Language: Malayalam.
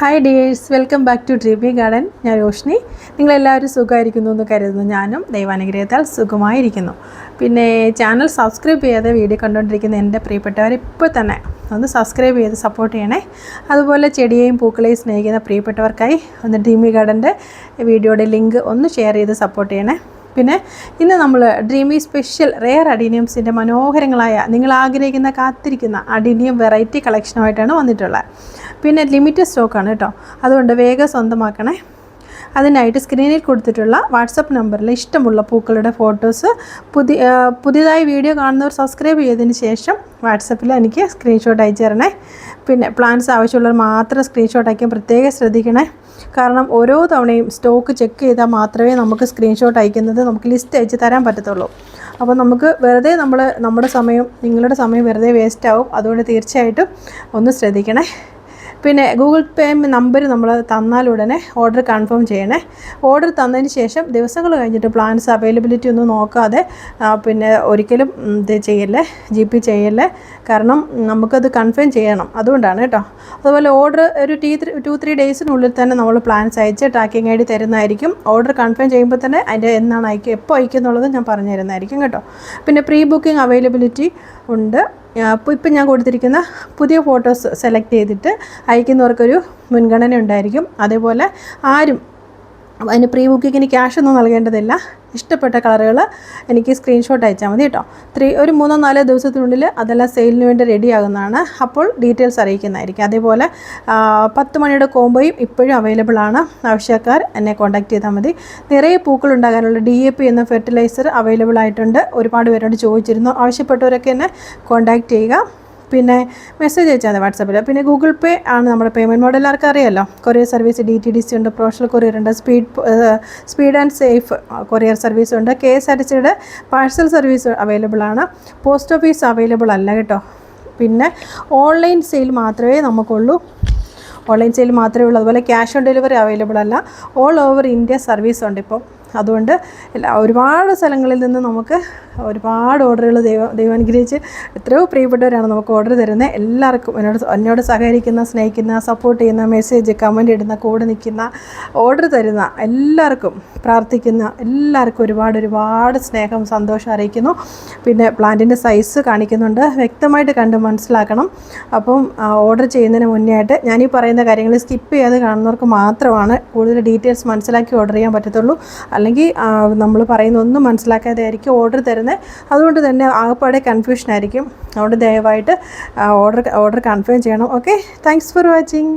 Hi dears welcome back to Dreeby garden ഞാൻ രോഷിനി. നിങ്ങളെല്ലാവരും സുഖമായിരിക്കുന്നു എന്ന് കരുതുന്നു ഞാനും. ദൈവാനുഗ്രഹത്താൽ സുഖമായിരിക്കുന്നു. പിന്നെ ചാനൽ സബ്സ്ക്രൈബ് ചെയ്യാതെ വീഡിയോ കണ്ടുകൊണ്ടിരിക്കുന്ന എന്റെ പ്രിയപ്പെട്ടവർ ഇപ്പോൾ തന്നെ ഒന്ന് സബ്സ്ക്രൈബ് ചെയ്ത് സപ്പോർട്ട് ചെയ്യണേ. അതുപോലെ ചെടിയെയും പൂക്കളെയും സ്നേഹിക്കുന്ന പ്രിയപ്പെട്ടവർക്കായി ഒന്ന് ഡ്രീമി ഗാർഡന്റെ വീഡിയോയുടെ ലിങ്ക് ഒന്ന് ഷെയർ ചെയ്ത് സപ്പോർട്ട് ചെയ്യണേ. പിന്നെ ഇന്ന് നമ്മൾ ഡ്രീമി സ്പെഷ്യൽ റെയർ അഡീനിയംസിന്റെ മനോഹരങ്ങളായ നിങ്ങൾ ആഗ്രഹിക്കുന്ന കാത്തിരിക്കുന്ന അഡീനിയം വെറൈറ്റി കളക്ഷനുമായിട്ടാണ് വന്നിട്ടുള്ളത്. പിന്നെ ലിമിറ്റഡ് സ്റ്റോക്കാണ് കേട്ടോ. അതുകൊണ്ട് വേഗം സ്വന്തമാക്കണേ. അതിനായിട്ട് സ്ക്രീനിൽ കൊടുത്തിട്ടുള്ള വാട്സപ്പ് നമ്പറിൽ ഇഷ്ടമുള്ള പൂക്കളുടെ ഫോട്ടോസ് പുതിയ പുതിയതായി വീഡിയോ കാണുന്നവർ സബ്സ്ക്രൈബ് ചെയ്തതിന് ശേഷം വാട്സപ്പിൽ എനിക്ക് സ്ക്രീൻഷോട്ട് അയച്ചു തരണേ. പിന്നെ പ്ലാൻസ് ആവശ്യമുള്ളവർ മാത്രം സ്ക്രീൻഷോട്ട് അയക്കാൻ പ്രത്യേകം ശ്രദ്ധിക്കണേ. കാരണം ഓരോ തവണയും സ്റ്റോക്ക് ചെക്ക് ചെയ്താൽ മാത്രമേ നമുക്ക് സ്ക്രീൻഷോട്ട് അയക്കുന്നത് നമുക്ക് ലിസ്റ്റ് അയച്ച് തരാൻ പറ്റത്തുള്ളൂ. അപ്പോൾ നമുക്ക് വെറുതെ നമ്മൾ നമ്മുടെ സമയം നിങ്ങളുടെ സമയം വെറുതെ വേസ്റ്റ് ആവും. അതുകൊണ്ട് തീർച്ചയായിട്ടും ഒന്ന് ശ്രദ്ധിക്കണേ. പിന്നെ ഗൂഗിൾ പേ നമ്പർ നമ്മൾ തന്നാലുടനെ ഓർഡർ കൺഫേം ചെയ്യണേ. ഓർഡർ തന്നതിന് ശേഷം ദിവസങ്ങൾ കഴിഞ്ഞിട്ട് പ്ലാൻസ് അവൈലബിലിറ്റി ഒന്നും നോക്കാതെ പിന്നെ ഒരിക്കലും ഇത് ചെയ്യല്ലേ ജി പി ചെയ്യല്ലേ. കാരണം നമുക്കത് കൺഫേം ചെയ്യണം. അതുകൊണ്ടാണ് കേട്ടോ. അതുപോലെ ഓർഡർ ഒരു ടീ ത്രീ ടു ത്രീ ഡേയ്സിനുള്ളിൽ തന്നെ നമ്മൾ പ്ലാൻസ് അയച്ച് ട്രാക്കിംഗ് ഐ ഡി തരുന്നതായിരിക്കും. ഓർഡർ കൺഫേം ചെയ്യുമ്പോൾ തന്നെ അതിന്റെ എന്നാണ് അയക്കുക എപ്പോൾ അയക്കുക എന്നുള്ളത് ഞാൻ പറഞ്ഞു തരുന്നതായിരിക്കും കേട്ടോ. പിന്നെ പ്രീ ബുക്കിംഗ് അവൈലബിലിറ്റി ഉണ്ട്. അപ്പോൾ ഇപ്പം ഞാൻ കൊടുത്തിരിക്കുന്ന പുതിയ ഫോട്ടോസ് സെലക്ട് ചെയ്തിട്ട് അയക്കുന്നവർക്കൊരു മുൻഗണന ഉണ്ടായിരിക്കും. അതേപോലെ ആരും അതിന് പ്രീ ബുക്കിങ്ങിന് ക്യാഷ് ഒന്നും നൽകേണ്ടതില്ല. ഇഷ്ടപ്പെട്ട കളറുകൾ എനിക്ക് സ്ക്രീൻഷോട്ട് അയച്ചാൽ മതി കേട്ടോ. ത്രീ ഒരു മൂന്നോ നാലോ ദിവസത്തിനുള്ളിൽ അതെല്ലാം സെയിലിന് വേണ്ടി റെഡി ആകുന്നതാണ്. അപ്പോൾ ഡീറ്റെയിൽസ് അറിയിക്കുന്നതായിരിക്കും. അതേപോലെ പത്ത് മണിയുടെ കോമ്പോയും ഇപ്പോഴും അവൈലബിൾ ആണ്. ആവശ്യക്കാർ എന്നെ കോൺടാക്ട് ചെയ്താൽ മതി. നിറയെ പൂക്കൾ ഉണ്ടാകാനുള്ള ഡി എ പി എന്ന ഫെർട്ടിലൈസർ അവൈലബിൾ ആയിട്ടുണ്ട്. ഒരുപാട് പേരോട് ചോദിച്ചിരുന്നു. ആവശ്യപ്പെട്ടവരൊക്കെ എന്നെ കോൺടാക്ട് ചെയ്യുക. പിന്നെ മെസ്സേജ് അയച്ചാൽ മതി വാട്സാപ്പിൽ പിന്നെ ഗൂഗിൾ പേ ആണ് നമ്മുടെ പേയ്മെന്റ് മോഡൽ എല്ലാവർക്കും അറിയാമല്ലോ courier service D T D C ഉണ്ട് പ്രൊഫഷണൽ കൊറിയർ ഉണ്ട് speed speed and safe courier service ഉണ്ട്. കെ എസ് ആർ ടി സിയുടെ പാഴ്സൽ സർവീസ് അവൈലബിൾ ആണ്. പോസ്റ്റ് ഓഫീസ് അവൈലബിൾ അല്ല കേട്ടോ. പിന്നെ ഓൺലൈൻ സെയിൽ മാത്രമേ നമുക്കുള്ളൂ. ഓൺലൈൻ സെയിൽ മാത്രമേ ഉള്ളൂ. അതുപോലെ ക്യാഷ് ഓൺ ഡെലിവറി അവൈലബിൾ അല്ല. ഓൾ ഓവർ ഇന്ത്യ സർവീസ് ഉണ്ട് ഇപ്പോൾ അതുകൊണ്ട് എല്ലാ ഒരുപാട് സ്ഥലങ്ങളിൽ നിന്ന് നമുക്ക് ഒരുപാട് ഓർഡറുകൾ ദൈവം ദൈവം അനുഗ്രഹിച്ച് എത്രയോ പ്രിയപ്പെട്ടവരാണ് നമുക്ക് ഓർഡർ തരുന്നത്. എല്ലാവർക്കും എന്നോട് എന്നോട് സഹകരിക്കുന്ന സ്നേഹിക്കുന്ന സപ്പോർട്ട് ചെയ്യുന്ന മെസ്സേജ് കമന്റ് ഇടുന്ന കൂടെ നിൽക്കുന്ന ഓർഡർ തരുന്ന എല്ലാവർക്കും പ്രാർത്ഥിക്കുന്ന എല്ലാവർക്കും ഒരുപാട് ഒരുപാട് സ്നേഹം സന്തോഷം അറിയിക്കുന്നു. പിന്നെ പ്ലാന്റിന്റെ സൈസ് കാണിക്കുന്നുണ്ട്. വ്യക്തമായിട്ട് കണ്ട് മനസ്സിലാക്കണം. അപ്പം ഓർഡർ ചെയ്യുന്നതിന് മുന്നേ ആയിട്ട് ഞാനീ പറയുന്ന കാര്യങ്ങൾ സ്കിപ്പ് ചെയ്യാതെ കാണുന്നവർക്ക് മാത്രമാണ് കൂടുതൽ ഡീറ്റെയിൽസ് മനസ്സിലാക്കി ഓർഡർ ചെയ്യാൻ പറ്റത്തുള്ളൂ. അല്ലെങ്കിൽ നമ്മൾ പറയുന്ന ഒന്നും മനസ്സിലാക്കാതെ ആയിരിക്കും ഓർഡർ തരുന്നത് അതുകൊണ്ട് തന്നെ ആകപ്പാടെ കൺഫ്യൂഷൻ ആയിരിക്കും. അതുകൊണ്ട് ദയവായിട്ട് ഓർഡർ ഓർഡർ കൺഫേം ചെയ്യണം. Okay thanks for watching